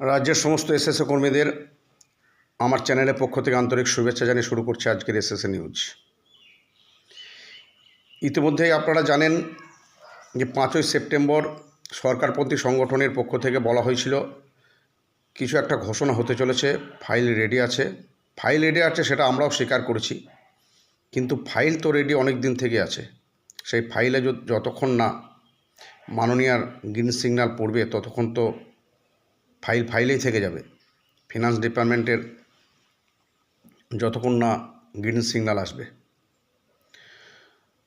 রাজ্যের সমস্ত এসএসএ কর্মীদের আমার চ্যানেলের পক্ষ থেকে আন্তরিক শুভেচ্ছা জানিয়ে শুরু করছি আজকের এসএসএ নিউজ। ইতিমধ্যেই আপনারা জানেন যে পাঁচই সেপ্টেম্বর সরকারপন্থী সংগঠনের পক্ষ থেকে বলা হয়েছিল, কিছু একটা ঘোষণা হতে চলেছে, ফাইল রেডি আছে। ফাইল রেডি আছে সেটা আমরাও স্বীকার করেছি, কিন্তু ফাইল তো রেডি অনেক দিন থেকে আছে। সেই ফাইলে যতক্ষণ না মাননীয়ার গ্রিন সিগন্যাল পড়বে, ততক্ষণ তো ফাইল, ফাইলেই থেকে যাবে। ফিনান্স ডিপার্টমেন্টের যতক্ষণ না গ্রিন সিগন্যাল আসবে।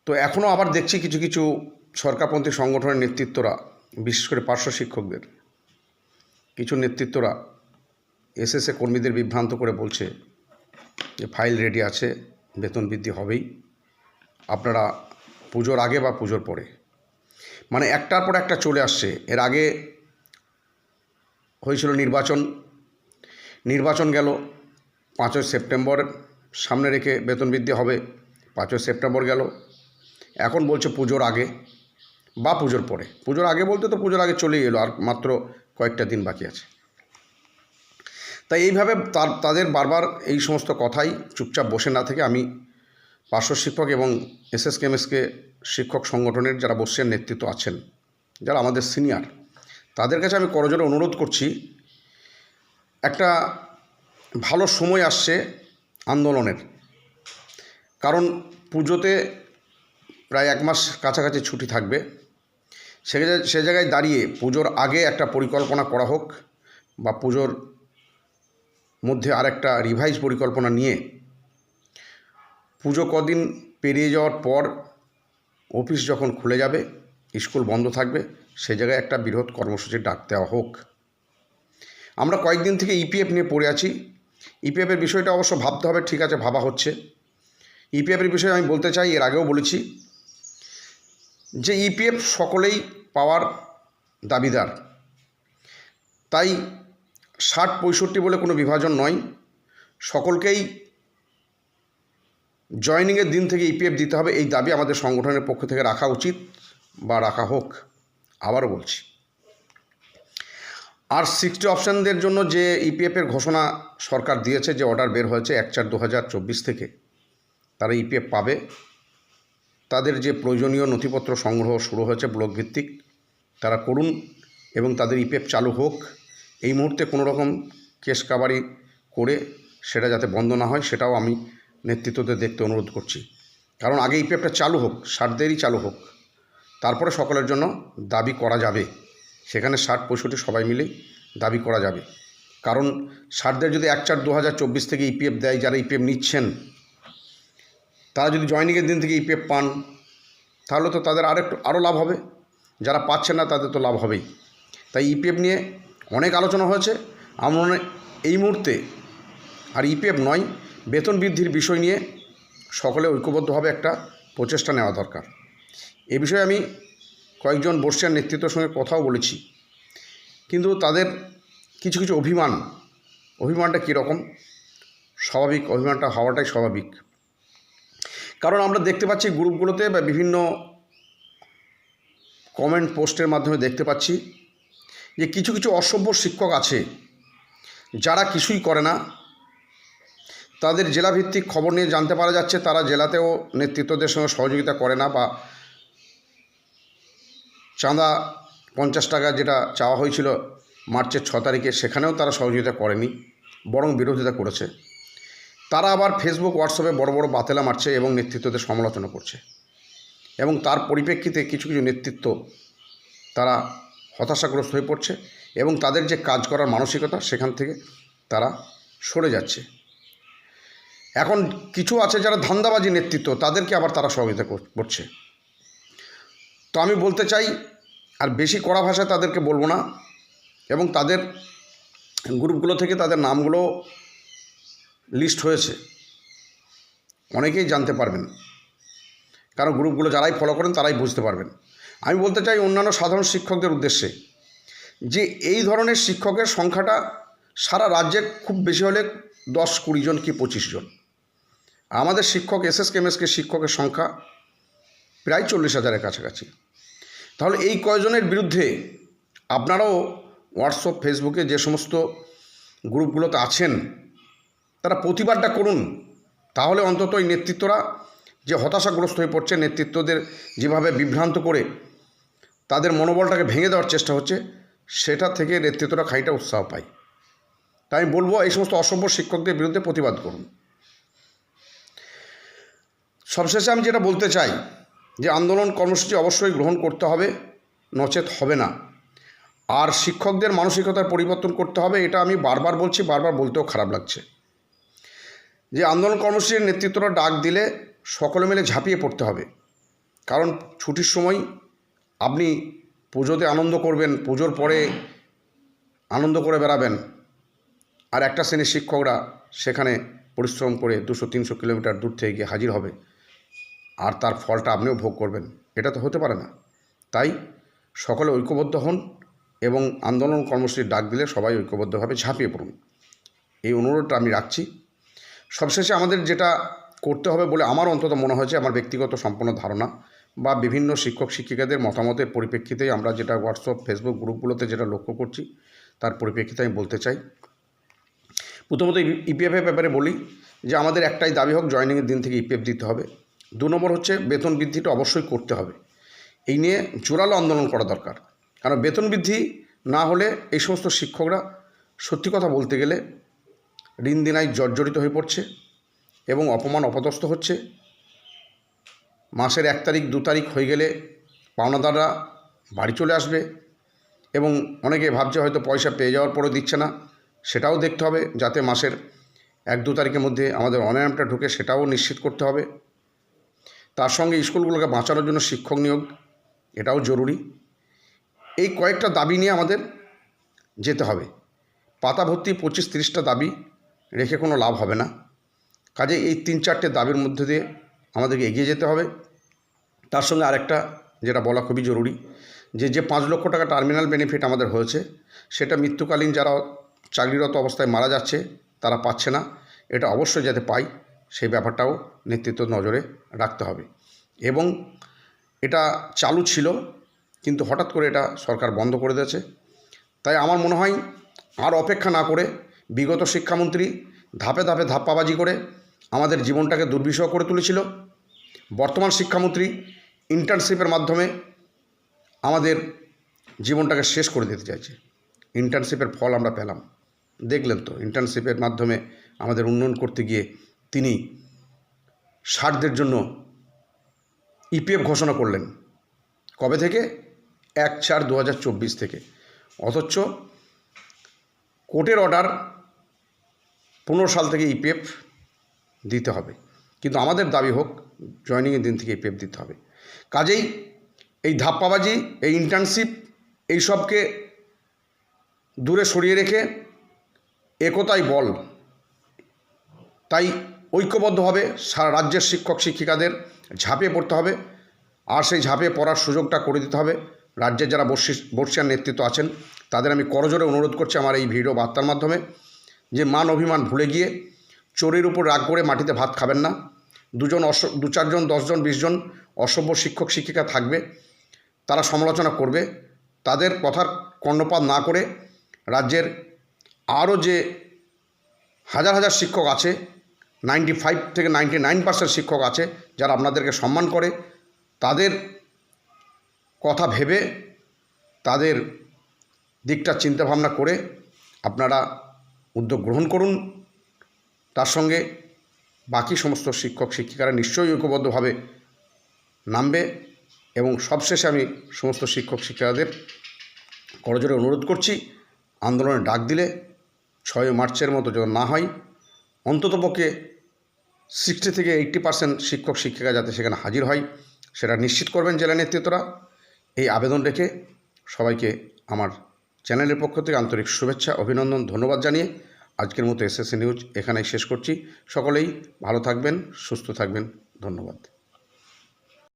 তো এখনও আবার দেখছি কিছু কিছু সরকারপন্থী সংগঠনের নেতৃত্বরা, বিশেষ করে পার্শ্ব শিক্ষকদের, কিছু নেতৃত্বরা এসএসএ কর্মীদের বিভ্রান্ত করে বলছে যে ফাইল রেডি আছে, বেতন বৃদ্ধি হবেই। আপনারা পুজোর আগে বা পুজোর পরে। মানে একটার পর একটা চলে আসছে। এর আগে হয়েছিল নির্বাচন। নির্বাচন গেল পাঁচই সেপ্টেম্বর, সামনে রেখে বেতন বৃদ্ধি হবে, পাঁচই সেপ্টেম্বর গেল। এখন বলছে পুজোর আগে বা পুজোর পরে। পুজোর আগে বলতে তো পুজোর আগে চলেই এলো, আর মাত্র কয়েকটা দিন বাকি আছে। তাই এইভাবে তার, তাদের বারবার এই সমস্ত কথাই চুপচাপ বসে না থেকে আমি পার্শ্ব শিক্ষক এবং এস এসএসকেএমএসকে শিক্ষক সংগঠনের যারা বসছেন নেতৃত্ব আছেন, যারা আমাদের সিনিয়র তাদের কাছে আমি করজোরে অনুরোধ করছি, একটা ভালো সময় আসছে আন্দোলনের। কারণ পুজোতে প্রায় এক মাস কাছাকাছি ছুটি থাকবে। সে সে জায়গায় দাঁড়িয়ে পুজোর আগে একটা পরিকল্পনা করা হোক বা পুজোর মধ্যে আরেকটা রিভাইজ পরিকল্পনা নিয়ে পুজো কদিন পেরিয়ে যাওয়ার পর অফিস যখন খুলে যাবে, স্কুল বন্ধ থাকবে সে জায়গায় একটা বৃহৎ কর্মসূচি ডাক দেওয়া হোক। আমরা কয়েকদিন থেকে ইপিএফ নিয়ে পড়ে আছি। ইপিএফের বিষয়টা অবশ্য ভাবতে হবে, ঠিক আছে, ভাবা হচ্ছে। ইপিএফের বিষয়ে আমি বলতে চাই, এর আগেও বলেছি যে ইপিএফ সকলেই পাওয়ার দাবিদার। তাই ষাট পঁয়ষট্টি বলে কোনো বিভাজন নয়। সকলকেই জয়নিংয়ের দিন থেকে ইপিএফ দিতে হবে। এই দাবি আমাদের সংগঠনের পক্ষ থেকে রাখা উচিত বা রাখা হোক। আবারও বলছি। আর সিক্সটি অপশানদের জন্য যে ইপিএফের ঘোষণা সরকার দিয়েছে যে অর্ডার বের হয়েছে এক চার দু থেকে, তারা ইপিএফ পাবে। তাদের যে প্রয়োজনীয় নথিপত্র সংগ্রহ শুরু হয়েছে ব্লক ভিত্তিক তারা করুন এবং তাদের ইপিএফ চালু হোক। এই মুহূর্তে কোনো রকম কেস কাবারি করে সেটা যাতে বন্ধ না হয়, সেটাও আমি নেতৃত্বদের দেখতে অনুরোধ করছি। কারণ আগে ইপিএফটা চালু হোক, সারদেরই চালু হোক তারপরে সকলের জন্য দাবি করা যাবে। সেখানে ষাট, পঁয়ষট্টি সবাই মিলেই দাবি করা যাবে। কারণ ষাটদের যদি এক চার দু থেকে ইপিএফ দেয়, যারা ইপিএফ নিচ্ছেন, তারা যদি জয়নিংয়ের দিন থেকে ইপিএফ পান, তাহলে তো তাদের আরেকটু, আরও লাভ হবে। যারা পাচ্ছেন না, তাদের তো লাভ হবেই। তাই ইপিএফ নিয়ে অনেক আলোচনা হয়েছে। আমরা এই মুহূর্তে আর ইপিএফ নয়, বেতন বৃদ্ধির বিষয় নিয়ে সকলে ঐক্যবদ্ধভাবে একটা প্রচেষ্টা নেওয়া দরকার। এ বিষয়ে আমি কয়েকজন বর্ষিয়ার নেতৃত্বের সঙ্গে কথাও বলেছি। কিন্তু তাদের কিছু কিছু অভিমান, অভিমানটা কীরকম? স্বাভাবিক অভিমানটা হওয়াটাই স্বাভাবিক। কারণ আমরা দেখতে পাচ্ছি গ্রুপগুলোতে বা বিভিন্ন কমেন্ট পোস্টের মাধ্যমে দেখতে পাচ্ছি যে কিছু কিছু অসভ্য শিক্ষক আছে, যারা কিছুই করে না। তাদের জেলাভিত্তিক খবর নিয়ে জানতে পারা যাচ্ছে, তারা জেলাতেও নেতৃত্বদের সঙ্গে সহযোগিতা করে না বা চাঁদা পঞ্চাশ টাকা যেটা চাওয়া হয়েছিল মার্চের ছ তারিখে, সেখানেও তারা সহযোগিতা করেনি, বরং বিরোধিতা করেছে। তারা আবার ফেসবুক হোয়াটসঅ্যাপে বড় বড় বাতেলা মারছে এবং নেতৃত্বদের সমালোচনা করছে। এবং তার পরিপ্রেক্ষিতে কিছু কিছু নেতৃত্ব তারা হতাশাগ্রস্ত হয়ে পড়ছে এবং তাদের যে কাজ করার মানসিকতা, সেখান থেকে তারা সরে যাচ্ছে। এখন কিছু আছে যারা ধান্দাবাজি নেতৃত্ব, তাদেরকে আবার তারা সহযোগিতা কর- করছে। তো আমি বলতে চাই, আর বেশি কড়া ভাষায় তাদেরকে বলব না, এবং তাদের গ্রুপগুলো থেকে তাদের নামগুলো লিস্ট হয়েছে। অনেকেই জানতে পারবেন। কারণ গ্রুপগুলো যারাই ফলো করেন তারাই বুঝতে পারবেন। আমি বলতে চাই অন্যান্য সাধারণ শিক্ষকদের উদ্দেশ্যে যে এই ধরনের শিক্ষকের সংখ্যাটা সারা রাজ্যে খুব বেশি হলে দশ কুড়ি জন কি পঁচিশ জন। আমাদের শিক্ষক এস এস কেমএসকে শিক্ষকের সংখ্যা প্রায় চল্লিশ হাজারের কাছাকাছি। তাহলে এই কয়জনের বিরুদ্ধে আপনারাও হোয়াটসঅ্যাপ ফেসবুকে যে সমস্ত গ্রুপগুলোতে আছেন, তারা প্রতিবাদটা করুন। তাহলে অন্তত এই নেতৃত্বরা যে হতাশাগ্রস্ত হয়ে পড়ছে, নেতৃত্বদের যেভাবে বিভ্রান্ত করে তাদের মনোবলটাকে ভেঙে দেওয়ার চেষ্টা হচ্ছে, সেটা থেকে নেতৃত্বরা খানিকটা উৎসাহ পায়। তাই আমি বলব, এই সমস্ত অসভ্য শিক্ষকদের বিরুদ্ধে প্রতিবাদ করুন। সবশেষে আমি যেটা বলতে চাই যে আন্দোলন কর্মসূচি অবশ্যই গ্রহণ করতে হবে, নচেত হবে না। আর শিক্ষকদের মানসিকতার পরিবর্তন করতে হবে, এটা আমি বারবার বলছি, বারবার বলতেও খারাপ লাগছে। যে আন্দোলন কর্মসূচির নেতৃত্বরা ডাক দিলে সকলে মিলে ঝাঁপিয়ে পড়তে হবে। কারণ ছুটির সময় আপনি পুজোতে আনন্দ করবেন, পুজোর পরে আনন্দ করে বেড়াবেন। আর একটা শ্রেণির শিক্ষকরা সেখানে পরিশ্রম করে দুশো, তিনশো কিলোমিটার দূর থেকে গিয়ে হাজির হবে। আর তার ফলটা আপনিও ভোগ করবেন। এটা তো হতে পারে না। তাই সকলে ঐক্যবদ্ধ হন এবং আন্দোলন কর্মসূচির ডাক দিলে সবাই ঐক্যবদ্ধভাবে ঝাঁপিয়ে পড়ুন। এই অনুরোধটা আমি রাখছি। সবশেষে আমাদের যেটা করতে হবে বলে আমার অন্তত মনে হয়েছে, আমার ব্যক্তিগত সম্পূর্ণ ধারণা বা বিভিন্ন শিক্ষক শিক্ষিকাদের মতামতের পরিপ্রেক্ষিতে আমরা যেটা হোয়াটসঅ্যাপ ফেসবুক গ্রুপগুলোতে যেটা লক্ষ্য করছি, তার পরিপ্রেক্ষিতে আমি বলতে চাই। প্রথমত ইপিএফের ব্যাপারে বলি যে আমাদের একটাই দাবি হোক, জয়নিংয়ের দিন থেকে ইপিএফ দিতে হবে। দু নম্বর হচ্ছে বেতন বৃদ্ধিটা অবশ্যই করতে হবে। এই নিয়ে জোরালো আন্দোলন করা দরকার। কারণ বেতন বৃদ্ধি না হলে এই সমস্ত শিক্ষকরা সত্যি কথা বলতে গেলে ঋণ দিনায় জর্জরিত হয়ে পড়ছে এবং অপমান অপদস্থ হচ্ছে। মাসের এক তারিখ, দু তারিখ হয়ে গেলে পাওনাদাররা বাড়ি চলে আসবে এবং অনেকে ভাবছে হয়তো পয়সা পেয়ে যাওয়ার পরেও দিচ্ছে না। সেটাও দেখতে হবে যাতে মাসের এক, দু তারিখের মধ্যে আমাদের অনায়ামটা ঢুকে সেটাও নিশ্চিত করতে হবে। তার সঙ্গে স্কুলগুলোকে বাঁচানোর জন্য শিক্ষক নিয়োগ, এটাও জরুরি। এই কয়েকটা দাবি নিয়ে আমাদের যেতে হবে। পাতা ভর্তি পঁচিশ তিরিশটা দাবি রেখে কোনো লাভ হবে না। কাজে এই তিন চারটে দাবির মধ্যে দিয়ে আমাদেরকে এগিয়ে যেতে হবে। তার সঙ্গে আরেকটা যেটা বলা খুবই জরুরি, যে যে পাঁচ লক্ষ টাকা টার্মিনাল বেনিফিট আমাদের হয়েছে, সেটা মৃত্যুকালীন যারা চাকরিরত অবস্থায় মারা যাচ্ছে, তারা পাচ্ছে না। এটা অবশ্যই যাতে পাই সেই ব্যাপারটাও নেতৃত্ব নজরে রাখতে হবে। এবং এটা চালু ছিল, কিন্তু হঠাৎ করে এটা সরকার বন্ধ করে দিয়েছে। তাই আমার মনে হয় আর অপেক্ষা না করে বিগত শিক্ষামন্ত্রী ধাপে ধাপে ধাপ্পাবাজি করে আমাদের জীবনটাকে দুর্বিষহ করে তুলেছিল। বর্তমান শিক্ষামন্ত্রী ইন্টার্নশিপের মাধ্যমে আমাদের জীবনটাকে শেষ করে দিতে চাইছে। ইন্টার্নশিপের ফল আমরা পেলাম। দেখলেন তো, ইন্টার্নশিপের মাধ্যমে আমাদের উন্নয়ন করতে গিয়ে তিনি ষাটদের জন্য ইপিএফ ঘোষণা করলেন। কবে থেকে? এক চার দু থেকে। অথচ কোর্টের অর্ডার পনেরো সাল থেকে ইপিএফ দিতে হবে। কিন্তু আমাদের দাবি হোক, জয়নিংয়ের দিন থেকে ইপিএফ দিতে হবে। কাজেই এই ধাপ্পাবাজি, এই ইন্টার্নশিপ এইসবকে দূরে সরিয়ে রেখে একতাই বল। তাই ঐক্যবদ্ধভাবে সারা রাজ্যের শিক্ষক, শিক্ষিকাদের ঝাঁপিয়ে পড়তে হবে। আর সেই ঝাঁপিয়ে পড়ার সুযোগটা করে দিতে হবে। রাজ্যের যারা বর্ষি, বর্ষিয়ার নেতৃত্ব আছেন, তাদের আমি করজোরে অনুরোধ করছি আমার এই ভিডিও বার্তার মাধ্যমে যে মান অভিমান ভুলে গিয়ে চোরের উপর রাগ করে মাটিতে ভাত খাবেন না। দুজন অস, দু চারজন দশজন বিশজন অসভ্য শিক্ষক, শিক্ষিকা থাকবে। তারা সমালোচনা করবে। তাদের কথার কর্ণপাত না করে রাজ্যের আরও যে হাজার হাজার শিক্ষক আছে নাইনটি ফাইভ থেকে নাইনটি নাইন পার্সেন্ট শিক্ষক আছে যারা আপনাদেরকে সম্মান করে। তাদের কথা ভেবে তাদের দিকটা চিন্তাভাবনা করে আপনারা উদ্যোগ গ্রহণ করুন। তার সঙ্গে বাকি সমস্ত শিক্ষক, শিক্ষিকারা নিশ্চয়ই ঐক্যবদ্ধভাবে নামবে এবং সবশেষে আমি সমস্ত শিক্ষক, শিক্ষিকাদের করজোরে অনুরোধ করছি আন্দোলনে ডাক দিলে ছয় মার্চের মতো যখন না হয়। অন্ততপক্ষে সিক্সটি থেকে এইট্টি পার্সেন্ট শিক্ষক, শিক্ষিকা যাতে সেখানে হাজির হয়, সেটা নিশ্চিত করবেন জেলা নেতৃত্বরা। এই আবেদন রেখে সবাইকে আমার চ্যানেলের পক্ষ থেকে আন্তরিক শুভেচ্ছা, অভিনন্দন, ধন্যবাদ জানিয়ে আজকের মতো এসএসসি নিউজ এখানেই শেষ করছি। সকলেই ভালো থাকবেন, সুস্থ থাকবেন। ধন্যবাদ।